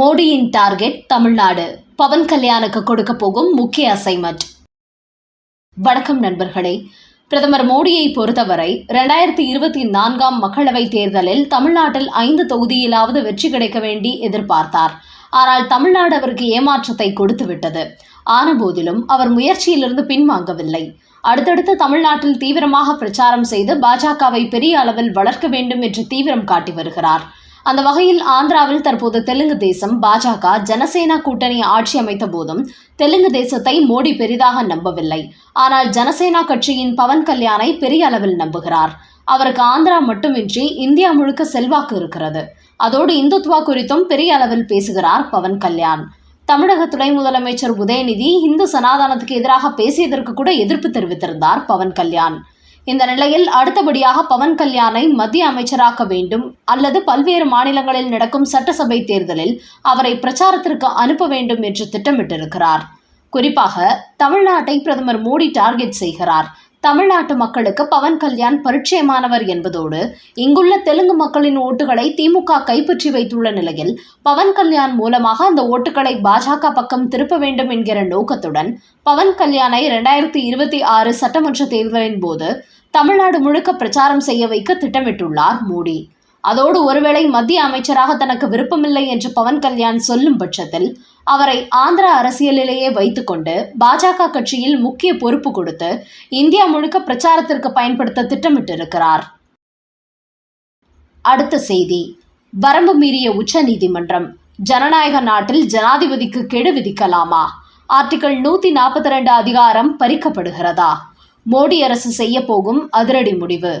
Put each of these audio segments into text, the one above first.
மோடியின் டார்கெட் தமிழ்நாடு. பவன் கல்யாணுக்கு கொடுக்க போகும் முக்கிய அசைன்மெண்ட் வணக்கம் நண்பர்களே. பிரதமர் மோடியை பொறுத்தவரை ரெண்டாயிரத்தி இருபத்தி நான்காம் மக்களவைத் தேர்தலில் தமிழ்நாட்டில் ஐந்து தொகுதியிலாவது வெற்றி கிடைக்க வேண்டி எதிர்பார்த்தார். ஆனால் தமிழ்நாடு அவருக்கு ஏமாற்றத்தை கொடுத்துவிட்டது ஆனபோதிலும் அவர் முயற்சியிலிருந்து பின்வாங்கவில்லை. அடுத்தடுத்து தமிழ்நாட்டில் தீவிரமாக பிரச்சாரம் செய்து பாஜகவை பெரிய அளவில் வளர்க்க வேண்டும் என்று தீவிரம் காட்டி வருகிறார். அந்த வகையில் ஆந்திராவில் தற்போது தெலுங்கு தேசம் பாஜக ஜனசேனா கூட்டணி ஆட்சி அமைத்த போதும் தெலுங்கு தேசத்தை மோடி பெரிதாக நம்பவில்லை. ஆனால் ஜனசேனா கட்சியின் பவன் கல்யாணை பெரிய அளவில் நம்புகிறார். அவருக்கு ஆந்திரா மட்டுமின்றி இந்தியா முழுக்க செல்வாக்கு இருக்கிறது. அதோடு இந்துத்வா குறித்தும் பெரிய அளவில் பேசுகிறார் பவன் கல்யாண். தமிழக துணை முதலமைச்சர் உதயநிதி இந்து சனாதானத்துக்கு எதிராக பேசியதற்கு கூட எதிர்ப்பு தெரிவித்திருந்தார் பவன் கல்யாண். இந்த நிலையில் அடுத்தபடியாக பவன் கல்யாணை மத்திய அமைச்சராக்க வேண்டும் அல்லது பல்வேறு மாநிலங்களில் நடக்கும் சட்டசபை தேர்தலில் அவரை பிரச்சாரத்திற்கு அனுப்ப வேண்டும் என்று திட்டமிட்டிருக்கிறார். குறிப்பாக தமிழ்நாட்டை பிரதமர் மோடி டார்கெட் செய்கிறார். தமிழ்நாட்டு மக்களுக்கு பவன் கல்யாண் பரிச்சயமானவர் என்பதோடு இங்குள்ள தெலுங்கு மக்களின் ஓட்டுகளை திமுக கைப்பற்றி வைத்துள்ள நிலையில் பவன் கல்யாண் மூலமாக அந்த ஓட்டுகளை பாஜக பக்கம் திருப்ப வேண்டும் என்கிற நோக்கத்துடன் பவன் கல்யாணை இரண்டாயிரத்தி இருபத்தி ஆறு சட்டமன்ற தேர்தலின் போது தமிழ்நாடு முழுக்க பிரச்சாரம் செய்ய வைக்க திட்டமிட்டுள்ளார் மோடி. அதோடு ஒருவேளை மத்திய அமைச்சராக தனக்கு விருப்பமில்லை என்று பவன் கல்யாண் சொல்லும் பட்சத்தில் அவரை ஆந்திர அரசியலிலேயே வைத்துக்கொண்டு பாஜக கட்சியில் முக்கிய பொறுப்பு கொடுத்து இந்தியா முழுக்க பிரச்சாரத்திற்கு பயன்படுத்த திட்டமிட்டிருக்கிறார். அடுத்த செய்தி. வரம்பு மீறிய உச்ச நீதிமன்றம் ஜனநாயக நாட்டில் ஜனாதிபதிக்கு கெடு விதிக்கலாமா? ஆர்டிகல் நூத்தி நாற்பத்தி ரெண்டு அதிகாரம் பறிக்கப்படுகிறதா? மோடி அரசு செய்ய போகும் அதிரடி முடிவு.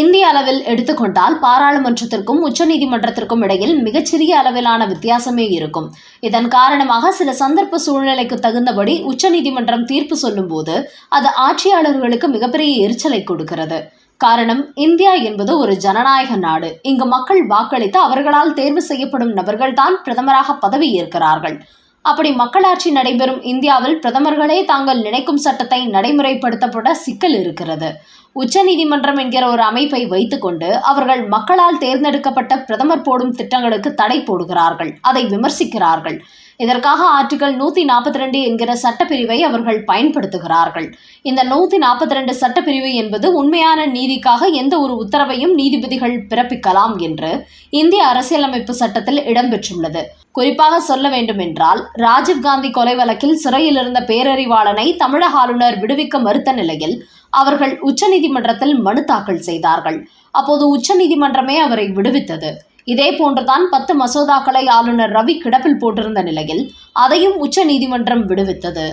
இந்திய அளவில் எடுத்துக்கொண்டால் பாராளுமன்றத்திற்கும் உச்சநீதிமன்றத்திற்கும் இடையில் மிகச்சிறிய அளவிலான வித்தியாசமே இருக்கும். இதன் காரணமாக சில சந்தர்ப்ப சூழ்நிலைக்கு தகுந்தபடி உச்சநீதிமன்றம் தீர்ப்பு சொல்லும்போது அது ஆட்சியாளர்களுக்கு மிகப்பெரிய எரிச்சலை கொடுக்கிறது. காரணம் இந்தியா என்பது ஒரு ஜனநாயக நாடு. இங்கு மக்கள் வாக்களித்து அவர்களால் தேர்வு செய்யப்படும் நபர்கள்தான் பிரதமராக பதவி ஏற்கிறார்கள். அப்படி மக்களாட்சி நடைபெறும் இந்தியாவில் பிரதமர்களே தாங்கள் நினைக்கும் சட்டத்தை நடைமுறைப்படுத்தப்பட சிக்கல் இருக்கிறது. உச்சநீதிமன்றம் என்கிற ஒரு அமைப்பை வைத்துக்கொண்டு அவர்கள் மக்களால் தேர்ந்தெடுக்கப்பட்ட பிரதமர் போடும் திட்டங்களுக்கு தடை போடுகிறார்கள். அதை விமர்சிக்கிறார்கள். இதற்காக ஆர்டிகல் நூத்தி நாற்பத்தி ரெண்டு என்கிற சட்டப்பிரிவை அவர்கள் பயன்படுத்துகிறார்கள். இந்த நூத்தி நாற்பத்தி ரெண்டு சட்டப்பிரிவு என்பது உண்மையான நீதிக்காக எந்த ஒரு உத்தரவையும் நீதிபதிகள் பிறப்பிக்கலாம் என்று இந்திய அரசியலமைப்பு சட்டத்தில் இடம்பெற்றுள்ளது குறிப்பாக சொல்ல வேண்டுமென்றால் ராஜீவ்காந்தி கொலை வழக்கில் சிறையில் இருந்த பேரறிவாளனை தமிழக ஆளுநர் விடுவிக்க மறுத்த நிலையில் அவர்கள் உச்சநீதிமன்றத்தில் மனு தாக்கல் செய்தார்கள். அப்போது உச்சநீதிமன்றமே அவரை விடுவித்தது. இதே போன்றுதான் பத்து மசோதாக்களை ஆளுநர் ரவி கிடப்பில் போட்டிருந்த நிலையில் அதையும் உச்ச நீதிமன்றம் விடுவித்தது.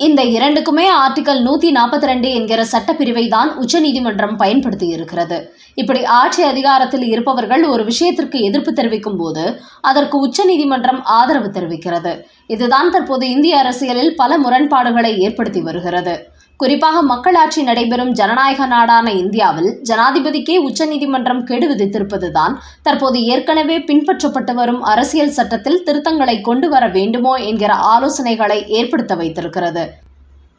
இந்த இரண்டுக்குமே ஆர்டிகல் நூத்தி நாற்பத்தி ரெண்டு என்கிற சட்டப்பிரிவை தான் உச்சநீதிமன்றம் பயன்படுத்தி இருக்கிறது இப்படி ஆட்சி அதிகாரத்தில் இருப்பவர்கள் ஒரு விஷயத்திற்கு எதிர்ப்பு தெரிவிக்கும் போது அதற்கு உச்சநீதிமன்றம் ஆதரவு தெரிவிக்கிறது. இதுதான் தற்போது இந்திய அரசியலில் பல முரண்பாடுகளை ஏற்படுத்தி வருகிறது. குறிப்பாக மக்களாட்சி நடைபெறும் ஜனநாயக நாடான இந்தியாவில் ஜனாதிபதிக்கே உச்சநீதிமன்றம் கெடு விதித்திருப்பதுதான் தற்போது ஏற்கனவே பின்பற்றப்பட்டு வரும் அரசியல் சட்டத்தில் திருத்தங்களை கொண்டு வர வேண்டுமோ என்கிற ஆலோசனைகளை ஏற்படுத்த வைத்திருக்கிறது.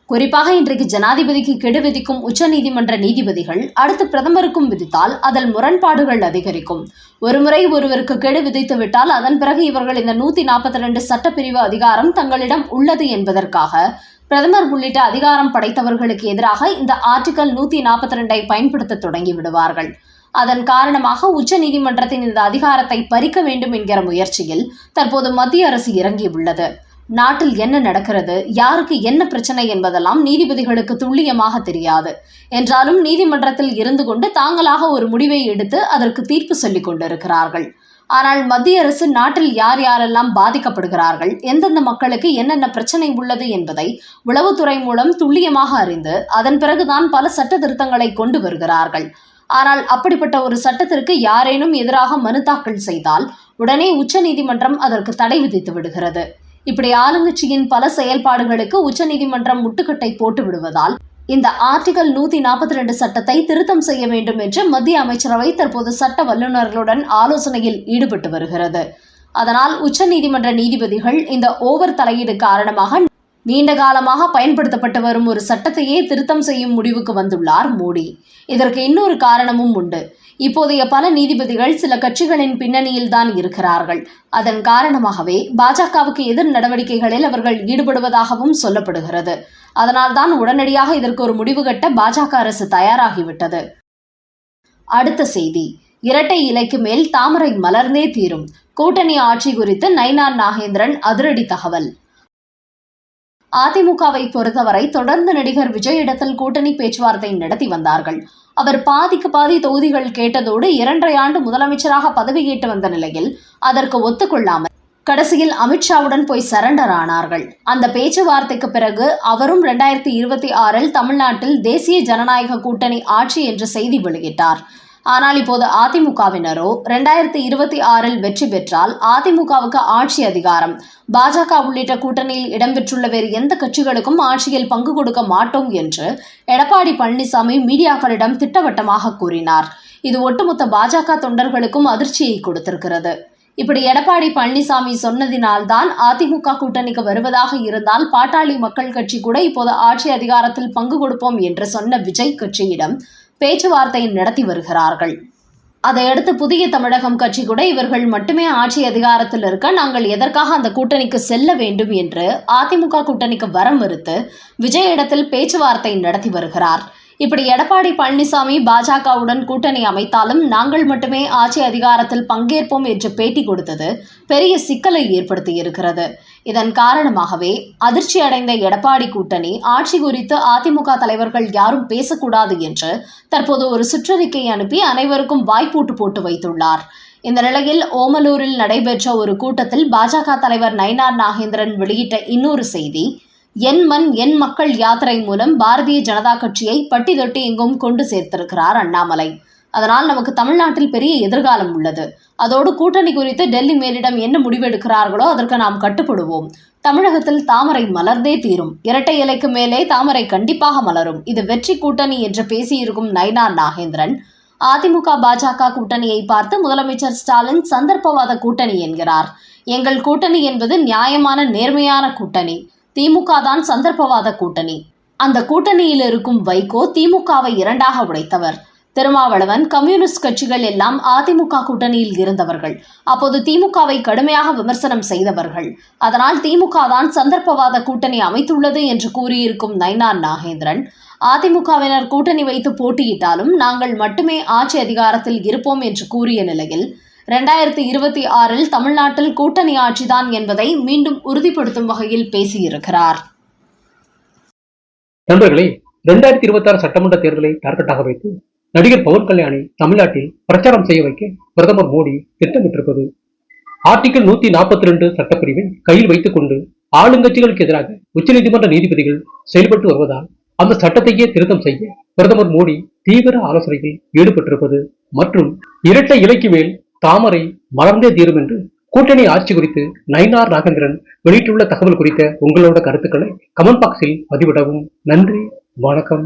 குறிப்பாக இன்றைக்கு ஜனாதிபதிக்கு கெடு விதிக்கும் உச்சநீதிமன்ற நீதிபதிகள் அடுத்து பிரதமருக்கும் விதித்தால் அதில் முரண்பாடுகள் அதிகரிக்கும். ஒருமுறை ஒருவருக்கு கெடு விதித்து விட்டால் அதன் பிறகு இவர்கள் இந்த நூத்தி நாற்பத்தி ரெண்டு சட்டப்பிரிவு அதிகாரம் தங்களிடம் உள்ளது என்பதற்காக பிரதமர் உள்ளிட்ட அதிகாரம் படைத்தவர்களுக்கு எதிராக இந்த ஆர்டிகல் நூத்தி நாற்பத்தி ரெண்டை பயன்படுத்த தொடங்கி விடுவார்கள். அதன் காரணமாக உச்ச நீதிமன்றத்தின் இந்த அதிகாரத்தை பறிக்க வேண்டும் என்கிற முயற்சியில் தற்போது மத்திய அரசு இறங்கியுள்ளது. நாட்டில் என்ன நடக்கிறது யாருக்கு என்ன பிரச்சனை என்பதெல்லாம் நீதிபதிகளுக்கு துல்லியமாக தெரியாது. என்றாலும் நீதிமன்றத்தில் இருந்து கொண்டு தாங்களாக ஒரு முடிவை எடுத்து அதற்கு தீர்ப்பு சொல்லிக் கொண்டிருக்கிறார்கள். ஆனால் மத்திய அரசு நாட்டில் யார் யாரெல்லாம் பாதிக்கப்படுகிறார்கள் எந்தெந்த மக்களுக்கு என்னென்ன பிரச்சனை உள்ளது என்பதை உளவுத்துறை மூலம் துல்லியமாக அறிந்து அதன் பிறகுதான் பல சட்ட திருத்தங்களை கொண்டு வருகிறார்கள். ஆனால் அப்படிப்பட்ட ஒரு சட்டத்திற்கு யாரேனும் எதிராக மனு தாக்கல் செய்தால் உடனே உச்சநீதிமன்றம் அதற்கு தடை விதித்து விடுகிறது. இப்படி ஆளுங்கட்சியின் பல செயல்பாடுகளுக்கு உச்சநீதிமன்றம் முட்டுக்கட்டை போட்டு விடுவதால் இந்த ஆர்டிகல் நூத்தி நாற்பத்தி ரெண்டு சட்டத்தை திருத்தம் செய்ய வேண்டும் என்று மத்திய அமைச்சரவை தற்போது சட்ட வல்லுநர்களுடன் ஆலோசனையில் ஈடுபட்டு வருகிறது. அதனால் உச்சநீதிமன்ற நீதிபதிகள் இந்த ஓவர் தலையீடு காரணமாக நீண்ட காலமாக பயன்படுத்தப்பட்டு வரும் ஒரு சட்டத்தையே திருத்தம் செய்யும் முடிவுக்கு வந்துள்ளார் மோடி. இதற்கு இன்னொரு காரணமும் உண்டு. இப்போதைய பல நீதிபதிகள் சில கட்சிகளின் பின்னணியில் தான் இருக்கிறார்கள். அதன் காரணமாகவே பாஜகவுக்கு எதிர் நடவடிக்கைகளில் அவர்கள் ஈடுபடுவதாகவும் சொல்லப்படுகிறது. அதனால்தான் உடனடியாக இதற்கு ஒரு முடிவு கட்ட பாஜக அரசு தயாராகிவிட்டது. அடுத்த செய்தி. இரட்டை இலைக்கு மேல் தாமரை மலர்ந்தே தீரும். கூட்டணி ஆட்சி குறித்து நைனார் நாகேந்திரன் அதிரடி தகவல். அதிமுகவை பொறுத்தவரை தொடர்ந்து நடிகர் விஜய் இடத்தில் கூட்டணி பேச்சுவார்த்தை நடத்தி வந்தார்கள். அவர் பாதிக்கு பாதி தொகுதிகள் கேட்டதோடு இரண்டரை ஆண்டு முதலமைச்சராக பதவியேற்று வந்த நிலையில் அதற்கு ஒத்துக்கொள்ளாமல் கடைசியில் அமித்ஷாவுடன் போய் சரண்டர் ஆனார்கள். அந்த பேச்சுவார்த்தைக்கு பிறகு அவரும் ரெண்டாயிரத்தி இருபத்தி ஆறில் தமிழ்நாட்டில் தேசிய ஜனநாயக கூட்டணி ஆட்சி என்ற செய்தி வெளியிட்டார். ஆனால் இப்போது அதிமுகவினரோ ரெண்டாயிரத்தி இருபத்தி ஆறில் வெற்றி பெற்றால் அதிமுகவுக்கு ஆட்சி அதிகாரம். பாஜக உள்ளிட்ட கூட்டணியில் இடம்பெற்றுள்ள வேறு எந்த கட்சிகளுக்கும் ஆட்சியில் பங்கு கொடுக்க மாட்டோம் என்று எடப்பாடி பழனிசாமி மீடியாக்களிடம் திட்டவட்டமாக கூறினார். இது ஒட்டுமொத்த பாஜக தொண்டர்களுக்கும் அதிர்ச்சியை கொடுத்திருக்கிறது. இப்படி எடப்பாடி பழனிசாமி சொன்னதினால்தான் அதிமுக கூட்டணிக்கு வருவதாக இருந்தால் பாட்டாளி மக்கள் கட்சி கூட இப்போது ஆட்சி அதிகாரத்தில் பங்கு கொடுப்போம் என்று சொன்ன விஜய் கட்சியிடம் பேச்சுவார்த்தை நடத்தி வருகிறார்கள். அதையடுத்து புதிய தமிழகம் கட்சி கூட இவர்கள் மட்டுமே ஆட்சி அதிகாரத்தில் இருக்க நாங்கள் எதற்காக அந்த கூட்டணிக்கு செல்ல வேண்டும் என்று அதிமுக கூட்டணிக்கு வர மறுத்து விஜய் இடத்தில் பேச்சுவார்த்தை நடத்தி வருகிறார். இப்படி எடப்பாடி பழனிசாமி பாஜகவுடன் கூட்டணி அமைத்தாலும் நாங்கள் மட்டுமே ஆட்சி அதிகாரத்தில் பங்கேற்போம் என்று பேட்டி கொடுத்தது பெரிய சிக்கலை ஏற்படுத்தியிருக்கிறது. இதன் காரணமாகவே அதிர்ச்சி அடைந்த எடப்பாடி கூட்டணி ஆட்சி குறித்து அதிமுக தலைவர்கள் யாரும் பேசக்கூடாது என்று தற்போது ஒரு சுற்றறிக்கை அனுப்பி அனைவருக்கும் வாய்ப்பூட்டு போட்டு வைத்துள்ளார். இந்த நிலையில் ஓமலூரில் நடைபெற்ற ஒரு கூட்டத்தில் பாஜக தலைவர் நயினார் நாகேந்திரன் வெளியிட்ட இன்னொரு செய்தி என் மண் என் மக்கள் யாத்திரை மூலம் பாரதிய ஜனதா கட்சியை பட்டி தொட்டி எங்கும் கொண்டு சேர்த்திருக்கிறார் அண்ணாமலை. அதனால் நமக்கு தமிழ்நாட்டில் பெரிய எதிர்காலம் உள்ளது. அதோடு கூட்டணி குறித்து டெல்லி மேலிடம் என்ன முடிவெடுக்கிறார்களோ அதற்கு நாம் கட்டுப்படுவோம். தமிழகத்தில் தாமரை மலர்ந்தே தீரும். இரட்டை இலைக்கு மேலே தாமரை கண்டிப்பாக மலரும். இது வெற்றி கூட்டணி என்று பேசியிருக்கும் நயினார் நாகேந்திரன். அதிமுக பாஜக கூட்டணியை பார்த்து முதலமைச்சர் ஸ்டாலின் சந்தர்ப்பவாத கூட்டணி என்கிறார். எங்கள் கூட்டணி என்பது நியாயமான நேர்மையான கூட்டணி. திமுக தான் சந்தர்ப்பவாத கூட்டணி. அந்த கூட்டணியில் இருக்கும் வைகோ திமுகவை இரண்டாக உடைத்தவர். திருமாவளவன் கம்யூனிஸ்ட் கட்சிகள் எல்லாம் அதிமுக கூட்டணியில் இருந்தவர்கள். அப்போது திமுகவை கடுமையாக விமர்சனம் செய்தவர்கள். அதனால் திமுக தான் சந்தர்ப்பவாத கூட்டணி அமைத்துள்ளது என்று கூறியிருக்கும் நயினார் நாகேந்திரன் அதிமுகவினர் கூட்டணி வைத்து போட்டியிட்டாலும் நாங்கள் மட்டுமே ஆட்சி அதிகாரத்தில் இருப்போம் என்று கூறிய நிலையில் ரெண்டாயிரத்தி இருபத்தி ஆறில் தமிழ்நாட்டில் கூட்டணி ஆட்சிதான் என்பதை மீண்டும் உறுதிப்படுத்தும் வகையில் பேசியிருக்கிறார். நண்பர்களே இரண்டாயிரத்தி இருபத்தி ஆறு சட்டமன்ற தேர்தலை டார்கெட்டாக வைத்து நடிகர் பவன் கல்யாணி தமிழ்நாட்டில் பிரச்சாரம் செய்ய வைக்க பிரதமர் மோடி திட்டமிட்டிருப்பது. ஆர்டிகிள் நூத்தி நாற்பத்தி ரெண்டு சட்டப்பிரிவை கையில் வைத்துக் கொண்டு ஆளுங்கட்சிகளுக்கு எதிராக உச்சநீதிமன்ற நீதிபதிகள் செயல்பட்டு வருவதால் அந்த சட்டத்தையே திருத்தம் செய்ய பிரதமர் மோடி தீவிர ஆலோசனையில் ஈடுபட்டிருப்பது மற்றும் இரட்டை இலைக்கு மேல் தாமரை மலர்ந்தே தீரும் என்று கூட்டணி ஆட்சி குறித்து நயினார் நாகேந்திரன் வெளியிட்டுள்ள தகவல் குறித்த உங்களோட கருத்துக்களை கமெண்ட் பாக்ஸில் பதிவிடவும். நன்றி வணக்கம்.